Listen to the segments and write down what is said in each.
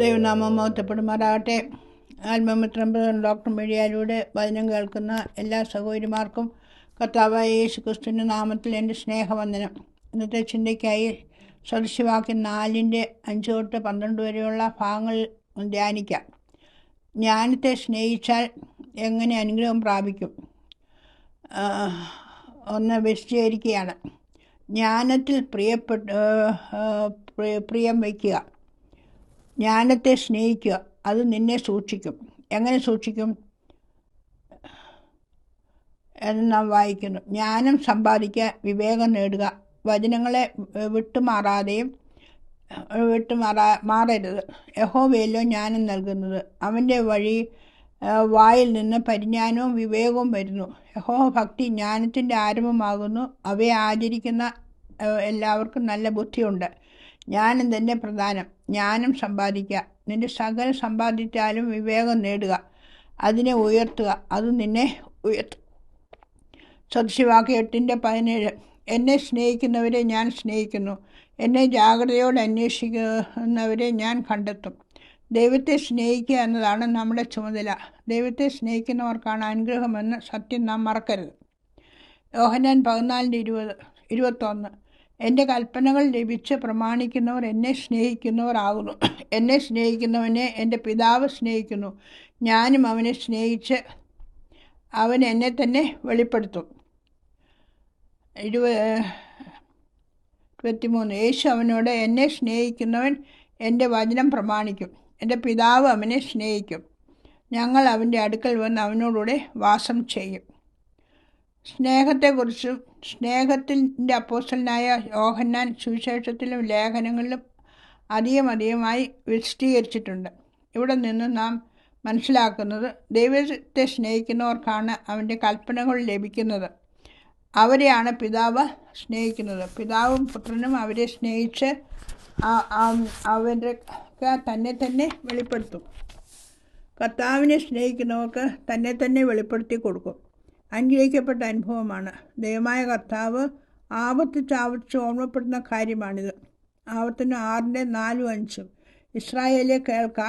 ദൈവനാമം മഹത്വപ്പെടുമാറാകട്ടെ ആത്മമിത്രം ഡോക്ടർ മീഡിയയിലൂടെ വചനം കേൾക്കുന്ന എല്ലാ സഹോദരിമാർക്കും കർത്താവായ യേശു ക്രിസ്തുവിന്റെ നാമത്തിൽ എന്റെ സ്നേഹവന്ദനം. ഇന്നത്തെ ചിന്തയ്ക്കായി സദൃശ്യവാക്യം നാലിന്റെ അഞ്ച് തൊട്ട് പന്ത്രണ്ട് വരെയുള്ള ഭാഗങ്ങൾ ധ്യാനിക്കാം. ജ്ഞാനത്തെ സ്നേഹിച്ചാൽ എങ്ങനെ അനുഗ്രഹം പ്രാപിക്കും? ഒന്ന് വിശദീകരിക്കുകയാണ്. ജ്ഞാനത്തിൽ പ്രിയപ്പെട്ട് പ്രിയം വയ്ക്കുക. ജ്ഞാനത്തെ സ്നേഹിക്കുക. അത് നിന്നെ സൂക്ഷിക്കും. എങ്ങനെ സൂക്ഷിക്കും? എന്ന് നാം വായിക്കുന്നു. ജ്ഞാനം സമ്പാദിക്കുക വിവേകം നേടുക. വചനങ്ങളെ വിട്ടുമാറാതെയും വിട്ടുമാറാ മാറരുത്. യഹോവയല്ലോ ജ്ഞാനം നൽകുന്നത്. അവന്റെ വഴി വായിൽ നിന്ന് പരിജ്ഞാനവും വിവേകവും വരുന്നു. യഹോ ഭക്തി ജ്ഞാനത്തിന്റെ ആരംഭമാകുന്നു. അവയെ ആചരിക്കുന്ന എല്ലാവർക്കും നല്ല ബുദ്ധിയുണ്ട്. ജ്ഞാനം തന്നെ പ്രധാനം. ജ്ഞാനം സമ്പാദിക്കുക നിന്റെ സകല സമ്പാദിച്ചാലും വിവേകം നേടുക. അതിനെ ഉയർത്തുക. അത് നിന്നെ ഉയർത്തും. സദൃശ്യവാക്യ എട്ടിന്റെ പതിനേഴ്. എന്നെ സ്നേഹിക്കുന്നവരെ ഞാൻ സ്നേഹിക്കുന്നു. എന്നെ ജാഗ്രതയോടെ അന്വേഷിക്കുന്നവരെ ഞാൻ കണ്ടെത്തും. ദൈവത്തെ സ്നേഹിക്കുക എന്നതാണ് നമ്മുടെ ചുമതല. ദൈവത്തെ സ്നേഹിക്കുന്നവർക്കാണ് അനുഗ്രഹമെന്ന് സത്യം നാം മറക്കരുത്. യോഹനാൻ പതിനാലിന്റെ ഇരുപത് ഇരുപത്തൊന്ന്. എന്റെ കൽപ്പനകൾ ലഭിച്ച് പ്രമാണിക്കുന്നവർ എന്നെ സ്നേഹിക്കുന്നവരാകുന്നു. എന്നെ സ്നേഹിക്കുന്നവനെ എന്റെ പിതാവ് സ്നേഹിക്കുന്നു. ഞാനും അവനെ സ്നേഹിച്ച് അവൻ എന്നെ തന്നെ വെളിപ്പെടുത്തും. ഇരുപത് ഇരുപത്തിമൂന്ന്. യേശു അവനോട് എന്നെ സ്നേഹിക്കുന്നവൻ എന്റെ വചനം പ്രമാണിക്കും. എന്റെ പിതാവ് അവനെ സ്നേഹിക്കും. ഞങ്ങൾ അവന്റെ അടുക്കൽ വന്ന് അവനോടുകൂടെ വാസം ചെയ്യും. സ്നേഹത്തെക്കുറിച്ചും സ്നേഹത്തിന്റെ അപ്പോസ്റ്റലിനായ യോഹന്നാൻ സുവിശേഷത്തിലും ലേഖനങ്ങളിലും അധികം അധികമായി വിശദീകരിച്ചിട്ടുണ്ട്. ഇവിടെ നിന്ന് നാം മനസ്സിലാക്കുന്നത് ദൈവത്തെ സ്നേഹിക്കുന്നവർക്കാണ് അവന്റെ കൽപ്പനകൾ ലഭിക്കുന്നത്. അവരെയാണ് പിതാവ് സ്നേഹിക്കുന്നത്. പിതാവും പുത്രനും അവരെ സ്നേഹിച്ച് അവരുടെ തന്നെ തന്നെ വെളിപ്പെടുത്തും. കർത്താവിനെ സ്നേഹിക്കുന്നവർക്ക് തന്നെ തന്നെ വെളിപ്പെടുത്തി കൊടുക്കും. അനുഗ്രഹിക്കപ്പെട്ട അനുഭവമാണ്. ദൈവമായ കർത്താവ് ആവർത്തിച്ച് ആവർത്തിച്ച് ഓർമ്മപ്പെടുന്ന കാര്യമാണിത്. ആവർത്തനം ആറിന്റെ നാലും അഞ്ചും. ഇസ്രായേലെ കേൾക്ക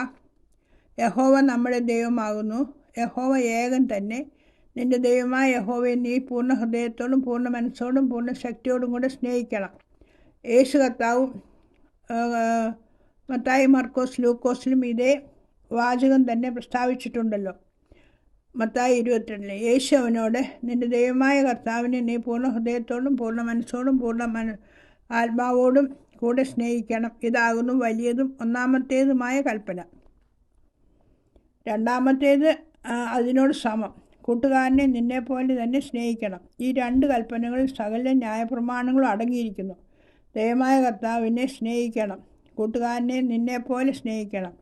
യഹോവ നമ്മുടെ ദൈവമാകുന്നു. യഹോവ ഏകൻ തന്നെ. നിന്റെ ദൈവമായ യഹോവയെ നീ പൂർണ ഹൃദയത്തോടും പൂർണ മനസ്സോടും പൂർണ ശക്തിയോടും കൂടെ സ്നേഹിക്കണം. യേശു കർത്താവും മത്തായി മർക്കോസ് ലൂക്കോസിലും ഇതേ വാചകം തന്നെ പ്രസ്താവിച്ചിട്ടുണ്ടല്ലോ. മത്തായി ഇരുപത്തിരണ്ടിന് യേശു അവനോട് നിന്റെ ദൈവമായ കർത്താവിനെ നീ പൂർണ ഹൃദയത്തോടും പൂർണ മനസ്സോടും പൂർണ മന ആത്മാവോടും കൂടെ സ്നേഹിക്കണം. ഇതാകുന്നു വലിയതും ഒന്നാമത്തേതുമായ കൽപ്പന. രണ്ടാമത്തേത് അതിനോട് സമം. കൂട്ടുകാരനെ നിന്നെപ്പോലെ തന്നെ സ്നേഹിക്കണം. ഈ രണ്ട് കൽപ്പനകളിൽ സകല ന്യായപ്രമാണങ്ങളും അടങ്ങിയിരിക്കുന്നു. ദയമായ കർത്താവിനെ സ്നേഹിക്കണം. കൂട്ടുകാരനെ നിന്നെപ്പോലെ സ്നേഹിക്കണം.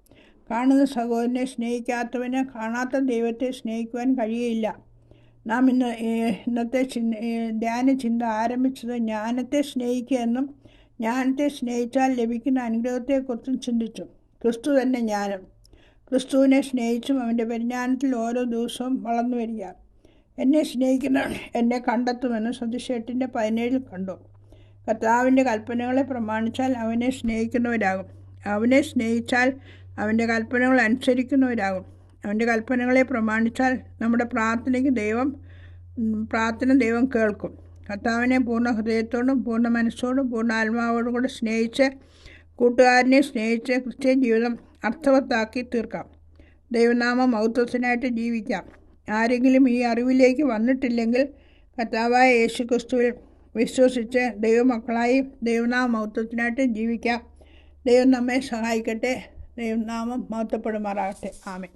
കാണുന്ന സഹോദരനെ സ്നേഹിക്കാത്തവന് കാണാത്ത ദൈവത്തെ സ്നേഹിക്കുവാൻ കഴിയില്ല. നാം ഇന്ന് ഇന്നത്തെ ധ്യാന ചിന്ത ആരംഭിച്ചത് ജ്ഞാനത്തെ സ്നേഹിക്കുക എന്നും ജ്ഞാനത്തെ സ്നേഹിച്ചാൽ ലഭിക്കുന്ന അനുഗ്രഹത്തെക്കുറിച്ചും ചിന്തിച്ചു. ക്രിസ്തു തന്നെ ജ്ഞാനം. ക്രിസ്തുവിനെ സ്നേഹിച്ചും അവന്റെ പരിജ്ഞാനത്തിൽ ഓരോ ദിവസവും വളർന്നു വരിക. എന്നെ സ്നേഹിക്കുന്ന എന്നെ കണ്ടെത്തുമെന്ന് സതിശേട്ടിന്റെ പതിനേഴിൽ കണ്ടു. കർത്താവിന്റെ കൽപ്പനകളെ പ്രമാണിച്ചാൽ അവനെ സ്നേഹിക്കുന്നവരാകും. അവനെ സ്നേഹിച്ചാൽ അവന്റെ കൽപ്പനകൾ അനുസരിക്കുന്നവരാകും. അവന്റെ കൽപ്പനകളെ പ്രമാണിച്ചാൽ നമ്മുടെ പ്രാർത്ഥനയ്ക്ക് ദൈവം പ്രാർത്ഥന ദൈവം കേൾക്കും. കർത്താവിനെ പൂർണ ഹൃദയത്തോടും പൂർണ മനസ്സോടും പൂർണ ആത്മാവോടും കൂടെ സ്നേഹിച്ച് കൂട്ടുകാരനെ സ്നേഹിച്ച് ക്രിസ്ത്യൻ ജീവിതം അർത്ഥവത്താക്കി തീർക്കാം. ദൈവനാമ മൗത്വത്തിനായിട്ട് ജീവിക്കാം. ആരെങ്കിലും ഈ അറിവിലേക്ക് വന്നിട്ടില്ലെങ്കിൽ കർത്താവായ യേശു ക്രിസ്തുവിൽ വിശ്വസിച്ച് ദൈവമക്കളായി ദൈവനാമ മൗത്വത്തിനായിട്ട് ജീവിക്കാം. ദൈവം നമ്മെ സഹായിക്കട്ടെ. ദൈവനാമം മഹത്വപ്പെടുമാറാകട്ടെ. ആമേ